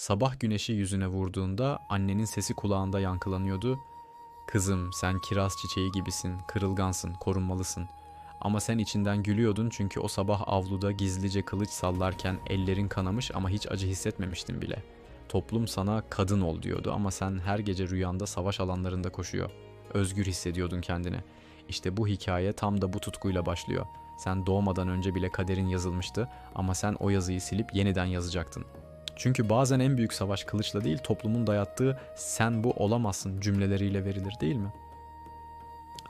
Sabah güneşi yüzüne vurduğunda annenin sesi kulağında yankılanıyordu. Kızım sen kiraz çiçeği gibisin, kırılgansın, korunmalısın. Ama sen içinden gülüyordun çünkü o sabah avluda gizlice kılıç sallarken ellerin kanamış ama hiç acı hissetmemiştin bile. Toplum sana kadın ol diyordu ama sen her gece rüyanda savaş alanlarında koşuyor. Özgür hissediyordun kendini. İşte bu hikaye tam da bu tutkuyla başlıyor. Sen doğmadan önce bile kaderin yazılmıştı ama sen o yazıyı silip yeniden yazacaktın. Çünkü bazen en büyük savaş kılıçla değil toplumun dayattığı sen bu olamazsın cümleleriyle verilir değil mi?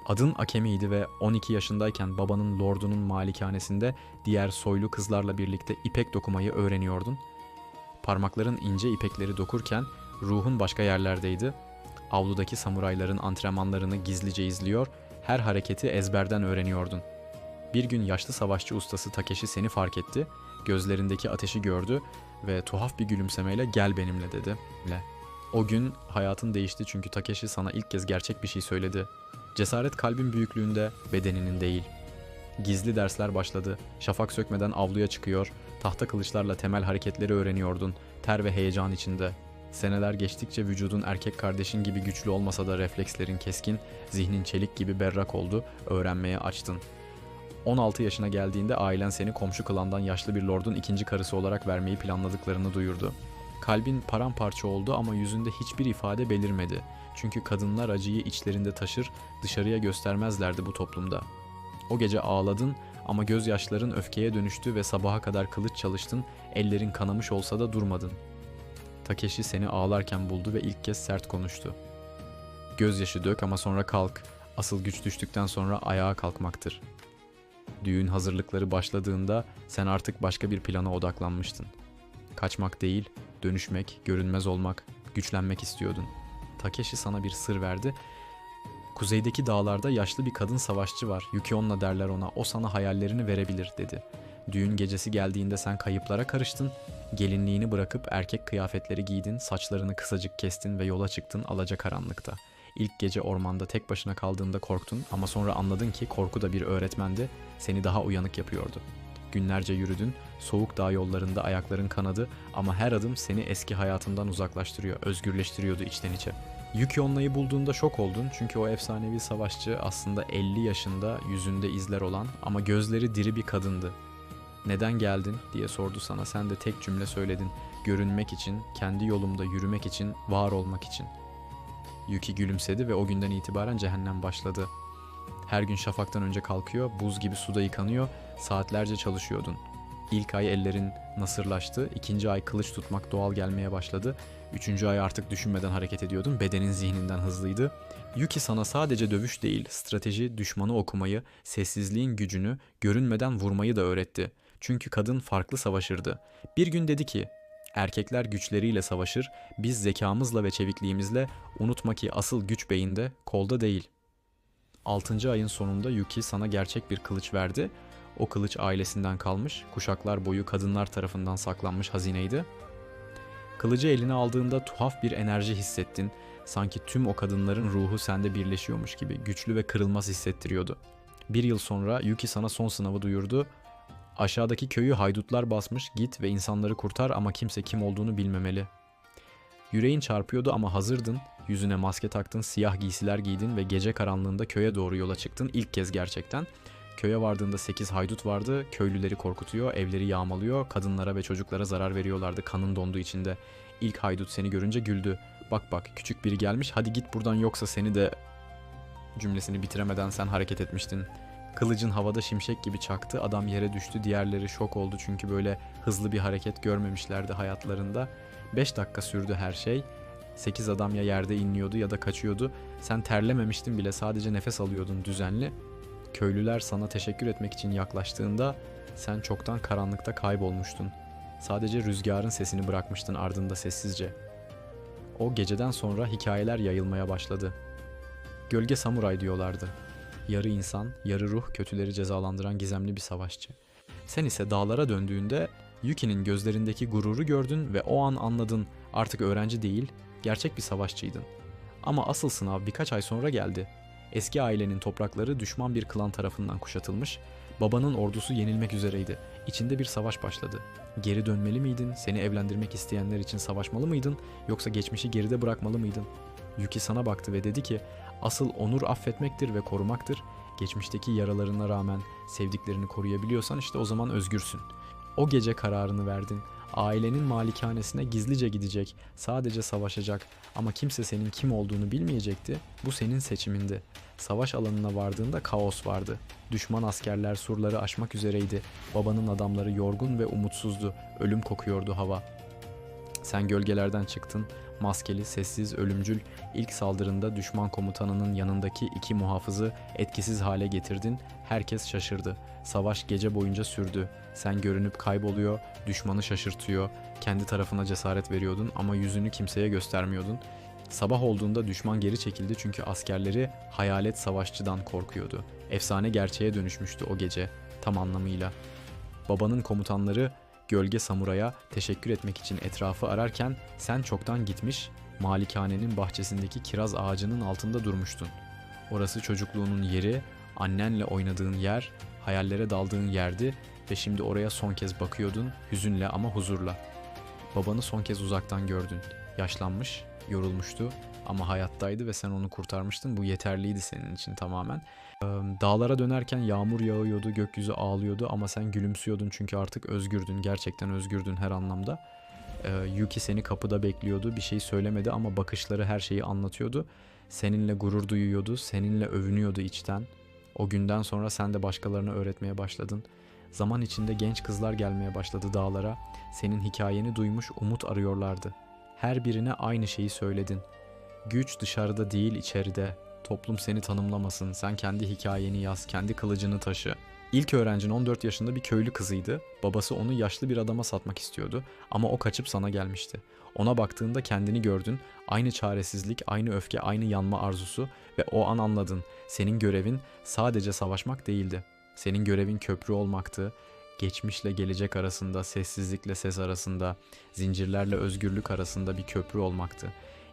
Adın Akemi'ydi ve 12 yaşındayken babanın lordunun malikanesinde diğer soylu kızlarla birlikte ipek dokumayı öğreniyordun. Parmakların ince ipekleri dokurken ruhun başka yerlerdeydi. Avludaki samurayların antrenmanlarını gizlice izliyor, her hareketi ezberden öğreniyordun. Bir gün yaşlı savaşçı ustası Takeshi seni fark etti, gözlerindeki ateşi gördü ve tuhaf bir gülümsemeyle gel benimle dedi. Le. O gün hayatın değişti çünkü Takeshi sana ilk kez gerçek bir şey söyledi. Cesaret kalbin büyüklüğünde, bedeninin değil. Gizli dersler başladı. Şafak sökmeden avluya çıkıyor, tahta kılıçlarla temel hareketleri öğreniyordun, ter ve heyecan içinde. Seneler geçtikçe vücudun erkek kardeşin gibi güçlü olmasa da reflekslerin keskin, zihnin çelik gibi berrak oldu, öğrenmeye açtın. 16 yaşına geldiğinde ailen seni komşu klandan yaşlı bir lordun ikinci karısı olarak vermeyi planladıklarını duyurdu. Kalbin paramparça oldu ama yüzünde hiçbir ifade belirmedi. Çünkü kadınlar acıyı içlerinde taşır, dışarıya göstermezlerdi bu toplumda. O gece ağladın ama gözyaşların öfkeye dönüştü ve sabaha kadar kılıç çalıştın, ellerin kanamış olsa da durmadın. Takeshi seni ağlarken buldu ve ilk kez sert konuştu. Gözyaşı dök ama sonra kalk. Asıl güç düştükten sonra ayağa kalkmaktır. Düğün hazırlıkları başladığında sen artık başka bir plana odaklanmıştın. Kaçmak değil, dönüşmek, görünmez olmak, güçlenmek istiyordun. Takeshi sana bir sır verdi. Kuzeydeki dağlarda yaşlı bir kadın savaşçı var. Yukionna derler ona. O sana hayallerini verebilir dedi. Düğün gecesi geldiğinde sen kayıplara karıştın. Gelinliğini bırakıp erkek kıyafetleri giydin, saçlarını kısacık kestin ve yola çıktın alacakaranlıkta. İlk gece ormanda tek başına kaldığında korktun ama sonra anladın ki korku da bir öğretmendi, seni daha uyanık yapıyordu. Günlerce yürüdün, soğuk dağ yollarında ayakların kanadı ama her adım seni eski hayatından uzaklaştırıyor, özgürleştiriyordu içten içe. Yuki Onna'yı bulduğunda şok oldun çünkü o efsanevi savaşçı aslında 50 yaşında yüzünde izler olan ama gözleri diri bir kadındı. Neden geldin diye sordu sana sen de tek cümle söyledin. Görünmek için, kendi yolumda yürümek için, var olmak için. Yuki gülümsedi ve o günden itibaren cehennem başladı. Her gün şafaktan önce kalkıyor, buz gibi suda yıkanıyor, saatlerce çalışıyordun. İlk ay ellerin nasırlaştı, ikinci ay kılıç tutmak doğal gelmeye başladı. Üçüncü ay artık düşünmeden hareket ediyordun, bedenin zihninden hızlıydı. Yuki sana sadece dövüş değil, strateji, düşmanı okumayı, sessizliğin gücünü, görünmeden vurmayı da öğretti. Çünkü kadın farklı savaşırdı. Bir gün dedi ki, erkekler güçleriyle savaşır, biz zekamızla ve çevikliğimizle unutma ki asıl güç beyinde, kolda değil. 6. ayın sonunda Yuki sana gerçek bir kılıç verdi. O kılıç ailesinden kalmış, kuşaklar boyu kadınlar tarafından saklanmış hazineydi. Kılıcı eline aldığında tuhaf bir enerji hissettin. Sanki tüm o kadınların ruhu sende birleşiyormuş gibi güçlü ve kırılmaz hissettiriyordu. Bir yıl sonra Yuki sana son sınavı duyurdu. Aşağıdaki köyü haydutlar basmış, git ve insanları kurtar ama kimse kim olduğunu bilmemeli. Yüreğin çarpıyordu ama hazırdın. Yüzüne maske taktın, siyah giysiler giydin ve gece karanlığında köye doğru yola çıktın ilk kez gerçekten. Köye vardığında 8 haydut vardı. Köylüleri korkutuyor, evleri yağmalıyor, kadınlara ve çocuklara zarar veriyorlardı kanın donduğu içinde. İlk haydut seni görünce güldü. Bak bak küçük biri gelmiş hadi git buradan yoksa seni de... Cümlesini bitiremeden sen hareket etmiştin. Kılıcın havada şimşek gibi çaktı. Adam yere düştü. Diğerleri şok oldu çünkü böyle hızlı bir hareket görmemişlerdi hayatlarında. 5 dakika sürdü her şey. 8 adam ya yerde inliyordu ya da kaçıyordu. Sen terlememiştin bile sadece nefes alıyordun düzenli. Köylüler sana teşekkür etmek için yaklaştığında sen çoktan karanlıkta kaybolmuştun. Sadece rüzgarın sesini bırakmıştın ardında sessizce. O geceden sonra hikayeler yayılmaya başladı. Gölge samuray diyorlardı. Yarı insan, yarı ruh kötüleri cezalandıran gizemli bir savaşçı. Sen ise dağlara döndüğünde Yuki'nin gözlerindeki gururu gördün ve o an anladın artık öğrenci değil, gerçek bir savaşçıydın. Ama asıl sınav birkaç ay sonra geldi. Eski ailenin toprakları düşman bir klan tarafından kuşatılmış, Babanın ordusu yenilmek üzereydi. İçinde bir savaş başladı. Geri dönmeli miydin? Seni evlendirmek isteyenler için savaşmalı mıydın? Yoksa geçmişi geride bırakmalı mıydın? Yuki sana baktı ve dedi ki, asıl onur affetmektir ve korumaktır. Geçmişteki yaralarına rağmen sevdiklerini koruyabiliyorsan işte o zaman özgürsün. O gece kararını verdin. Ailenin malikanesine gizlice gidecek, sadece savaşacak ama kimse senin kim olduğunu bilmeyecekti. Bu senin seçimindi. Savaş alanına vardığında kaos vardı. Düşman askerler surları aşmak üzereydi. Babanın adamları yorgun ve umutsuzdu. Ölüm kokuyordu hava. Sen gölgelerden çıktın. Maskeli, sessiz, ölümcül. İlk saldırında düşman komutanının yanındaki iki muhafızı etkisiz hale getirdin. Herkes şaşırdı. Savaş gece boyunca sürdü. Sen görünüp kayboluyor, düşmanı şaşırtıyor. Kendi tarafına cesaret veriyordun ama yüzünü kimseye göstermiyordun. Sabah olduğunda düşman geri çekildi çünkü askerleri hayalet savaşçıdan korkuyordu. Efsane gerçeğe dönüşmüştü o gece tam anlamıyla. Babanın komutanları gölge samuraya teşekkür etmek için etrafı ararken sen çoktan gitmiş, malikanenin bahçesindeki kiraz ağacının altında durmuştun. Orası çocukluğunun yeri, annenle oynadığın yer, hayallere daldığın yerdi ve şimdi oraya son kez bakıyordun, hüzünle ama huzurla. Babanı son kez uzaktan gördün. Yaşlanmış, yorulmuştu ama hayattaydı ve sen onu kurtarmıştın. Bu yeterliydi senin için tamamen. Dağlara dönerken yağmur yağıyordu, gökyüzü ağlıyordu ama sen gülümsüyordun çünkü artık özgürdün. Gerçekten özgürdün her anlamda. Yuki seni kapıda bekliyordu. Bir şey söylemedi ama bakışları her şeyi anlatıyordu. Seninle gurur duyuyordu, seninle övünüyordu içten. O günden sonra sen de başkalarına öğretmeye başladın. Zaman içinde genç kızlar gelmeye başladı dağlara. Senin hikayeni duymuş umut arıyorlardı. Her birine aynı şeyi söyledin. Güç dışarıda değil içeride. Toplum seni tanımlamasın. Sen kendi hikayeni yaz, kendi kılıcını taşı. İlk öğrencin 14 yaşında bir köylü kızıydı. Babası onu yaşlı bir adama satmak istiyordu ama o kaçıp sana gelmişti. Ona baktığında kendini gördün. Aynı çaresizlik, aynı öfke, aynı yanma arzusu ve o an anladın. Senin görevin sadece savaşmak değildi. Senin görevin köprü olmaktı. Geçmişle gelecek arasında, sessizlikle ses arasında, zincirlerle özgürlük arasında bir köprü olmaktı.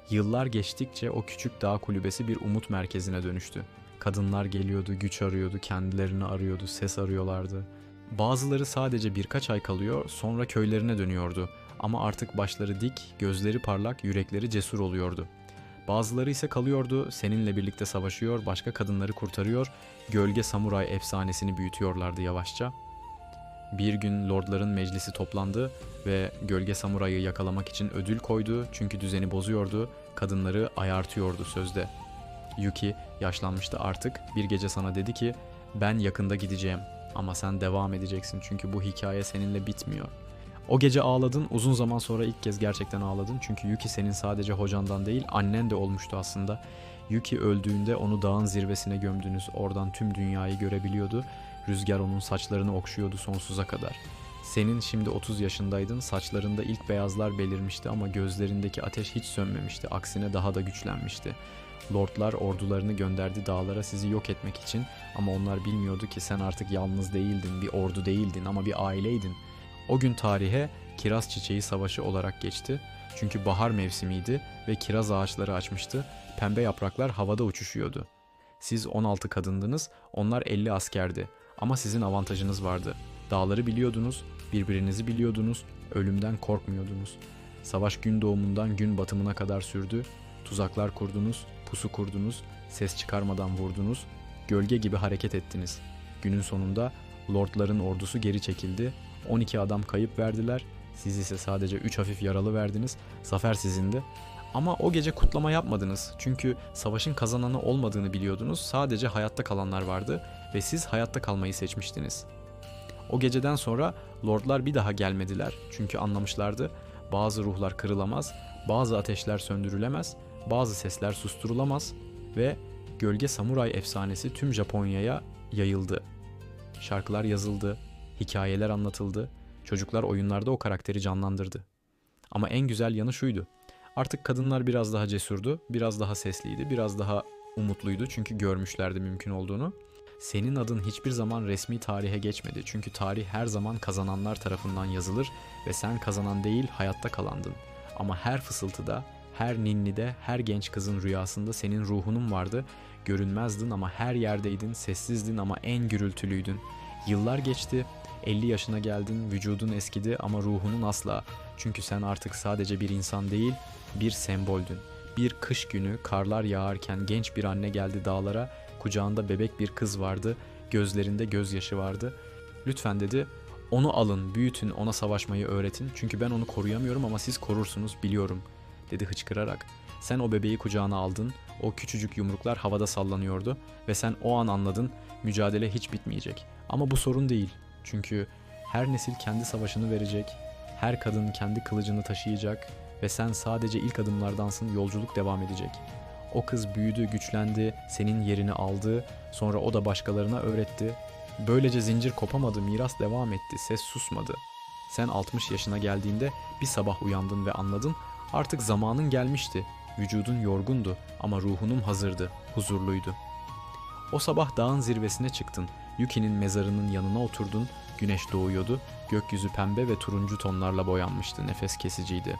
Yıllar geçtikçe o küçük dağ kulübesi bir umut merkezine dönüştü. Kadınlar geliyordu, güç arıyordu, kendilerini arıyordu, ses arıyorlardı. Bazıları sadece birkaç ay kalıyor, sonra köylerine dönüyordu. Ama artık başları dik, gözleri parlak, yürekleri cesur oluyordu. Bazıları ise kalıyordu, seninle birlikte savaşıyor, başka kadınları kurtarıyor, gölge samuray efsanesini büyütüyorlardı yavaşça. Bir gün lordların meclisi toplandı ve gölge samurayı yakalamak için ödül koydu çünkü düzeni bozuyordu, kadınları ayartıyordu sözde. Yuki yaşlanmıştı artık. Bir gece sana dedi ki ben yakında gideceğim ama sen devam edeceksin çünkü bu hikaye seninle bitmiyor. O gece ağladın, uzun zaman sonra ilk kez gerçekten ağladın çünkü Yuki senin sadece hocandan değil annen de olmuştu aslında. Yuki öldüğünde onu dağın zirvesine gömdünüz, oradan tüm dünyayı görebiliyordu. Rüzgar onun saçlarını okşuyordu sonsuza kadar. Senin şimdi 30 yaşındaydın, saçlarında ilk beyazlar belirmişti ama gözlerindeki ateş hiç sönmemişti, aksine daha da güçlenmişti. Lordlar ordularını gönderdi dağlara sizi yok etmek için ama onlar bilmiyordu ki sen artık yalnız değildin, bir ordu değildin ama bir aileydin. O gün tarihe kiraz çiçeği savaşı olarak geçti. Çünkü bahar mevsimiydi ve kiraz ağaçları açmıştı. Pembe yapraklar havada uçuşuyordu. Siz 16 kadındınız, onlar 50 askerdi. Ama sizin avantajınız vardı. Dağları biliyordunuz, birbirinizi biliyordunuz, ölümden korkmuyordunuz. Savaş gün doğumundan gün batımına kadar sürdü. Tuzaklar kurdunuz, pusu kurdunuz, ses çıkarmadan vurdunuz, gölge gibi hareket ettiniz. Günün sonunda lordların ordusu geri çekildi. 12 adam kayıp verdiler. Siz ise sadece 3 hafif yaralı verdiniz. Zafer sizindi. Ama o gece kutlama yapmadınız. Çünkü savaşın kazananı olmadığını biliyordunuz. Sadece hayatta kalanlar vardı ve siz hayatta kalmayı seçmiştiniz. O geceden sonra lordlar bir daha gelmediler. Çünkü anlamışlardı. Bazı ruhlar kırılamaz, bazı ateşler söndürülemez, bazı sesler susturulamaz ve Gölge Samuray efsanesi tüm Japonya'ya yayıldı. Şarkılar yazıldı, hikayeler anlatıldı, çocuklar oyunlarda o karakteri canlandırdı. Ama en güzel yanı şuydu. Artık kadınlar biraz daha cesurdu, biraz daha sesliydi, biraz daha umutluydu çünkü görmüşlerdi mümkün olduğunu. Senin adın hiçbir zaman resmi tarihe geçmedi çünkü tarih her zaman kazananlar tarafından yazılır ve sen kazanan değil hayatta kalandın. Ama her fısıltıda, her ninnide, her genç kızın rüyasında senin ruhunun vardı. Görünmezdin ama her yerdeydin, sessizdin ama en gürültülüydün. Yıllar geçti, 50 yaşına geldin, vücudun eskidi ama ruhunun asla. Çünkü sen artık sadece bir insan değil, bir semboldün. Bir kış günü karlar yağarken genç bir anne geldi dağlara, kucağında bebek bir kız vardı, gözlerinde gözyaşı vardı. Lütfen dedi, onu alın, büyütün, ona savaşmayı öğretin. Çünkü ben onu koruyamıyorum ama siz korursunuz, biliyorum." dedi hıçkırarak. Sen o bebeği kucağına aldın, o küçücük yumruklar havada sallanıyordu ve sen o an anladın, mücadele hiç bitmeyecek. Ama bu sorun değil. Çünkü her nesil kendi savaşını verecek, her kadın kendi kılıcını taşıyacak ve sen sadece ilk adımlardansın, yolculuk devam edecek. O kız büyüdü, güçlendi, senin yerini aldı, sonra o da başkalarına öğretti. Böylece zincir kopamadı, miras devam etti, ses susmadı. Sen 60 yaşına geldiğinde bir sabah uyandın ve anladın, artık zamanın gelmişti. Vücudun yorgundu ama ruhunun hazırdı, huzurluydu. O sabah dağın zirvesine çıktın. Yuki'nin mezarının yanına oturdun. Güneş doğuyordu. Gökyüzü pembe ve turuncu tonlarla boyanmıştı. Nefes kesiciydi.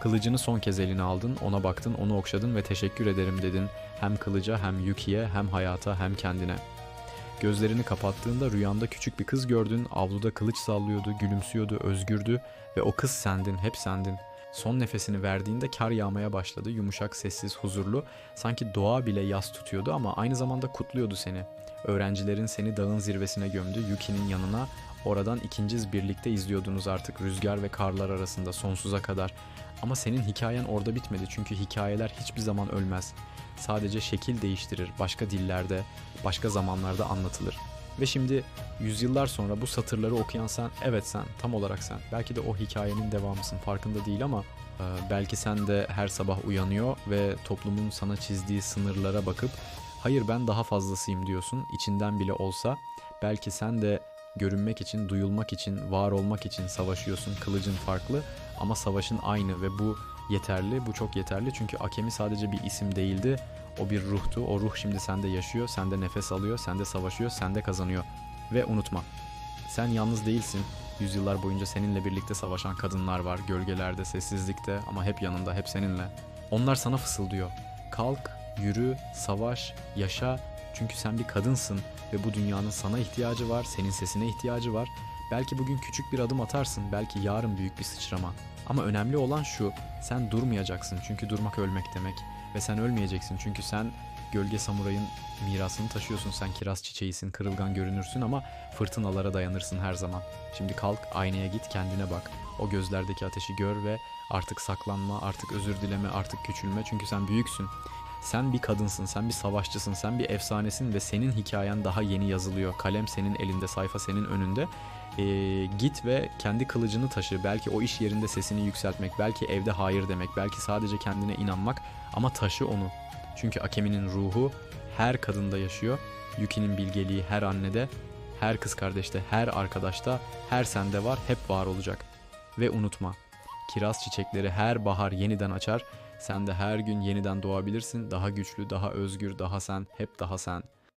Kılıcını son kez eline aldın, ona baktın, onu okşadın ve teşekkür ederim dedin. Hem kılıca hem Yuki'ye hem hayata hem kendine. Gözlerini kapattığında rüyanda küçük bir kız gördün. Avluda kılıç sallıyordu, gülümsüyordu, özgürdü ve o kız sendin, hep sendin. Son nefesini verdiğinde kar yağmaya başladı. Yumuşak, sessiz, huzurlu. Sanki doğa bile yas tutuyordu ama aynı zamanda kutluyordu seni. Öğrencilerin seni dağın zirvesine gömdü. Yuki'nin yanına. Oradan ikinciz birlikte izliyordunuz artık rüzgar ve karlar arasında sonsuza kadar. Ama senin hikayen orada bitmedi çünkü hikayeler hiçbir zaman ölmez. Sadece şekil değiştirir, başka dillerde, başka zamanlarda anlatılır. Ve şimdi yüzyıllar sonra bu satırları okuyan sen, evet sen, tam olarak sen. Belki de o hikayenin devamısın, farkında değil ama e, belki sen de her sabah uyanıyor ve toplumun sana çizdiği sınırlara bakıp hayır ben daha fazlasıyım diyorsun içinden bile olsa. Belki sen de görünmek için, duyulmak için, var olmak için savaşıyorsun. Kılıcın farklı ama savaşın aynı ve bu yeterli, bu çok yeterli. Çünkü Akemi sadece bir isim değildi. O bir ruhtu. O ruh şimdi sende yaşıyor, sende nefes alıyor, sende savaşıyor, sende kazanıyor. Ve unutma, sen yalnız değilsin. Yüzyıllar boyunca seninle birlikte savaşan kadınlar var, gölgelerde, sessizlikte ama hep yanında, hep seninle. Onlar sana fısıldıyor. Kalk, yürü, savaş, yaşa. Çünkü sen bir kadınsın ve bu dünyanın sana ihtiyacı var, senin sesine ihtiyacı var. Belki bugün küçük bir adım atarsın, belki yarın büyük bir sıçrama. Ama önemli olan şu, sen durmayacaksın çünkü durmak ölmek demek. Ve sen ölmeyeceksin çünkü sen gölge samurayın mirasını taşıyorsun. Sen kiraz çiçeğisin, kırılgan görünürsün ama fırtınalara dayanırsın her zaman. Şimdi kalk, aynaya git, kendine bak. O gözlerdeki ateşi gör ve artık saklanma, artık özür dileme, artık küçülme çünkü sen büyüksün. Sen bir kadınsın, sen bir savaşçısın, sen bir efsanesin ve senin hikayen daha yeni yazılıyor. Kalem senin elinde, sayfa senin önünde. Ee, git ve kendi kılıcını taşı. Belki o iş yerinde sesini yükseltmek, belki evde hayır demek, belki sadece kendine inanmak ama taşı onu. Çünkü Akemi'nin ruhu her kadında yaşıyor. Yuki'nin bilgeliği her annede, her kız kardeşte, her arkadaşta, her sende var, hep var olacak. Ve unutma, kiraz çiçekleri her bahar yeniden açar. Sen de her gün yeniden doğabilirsin. Daha güçlü, daha özgür, daha sen, hep daha sen.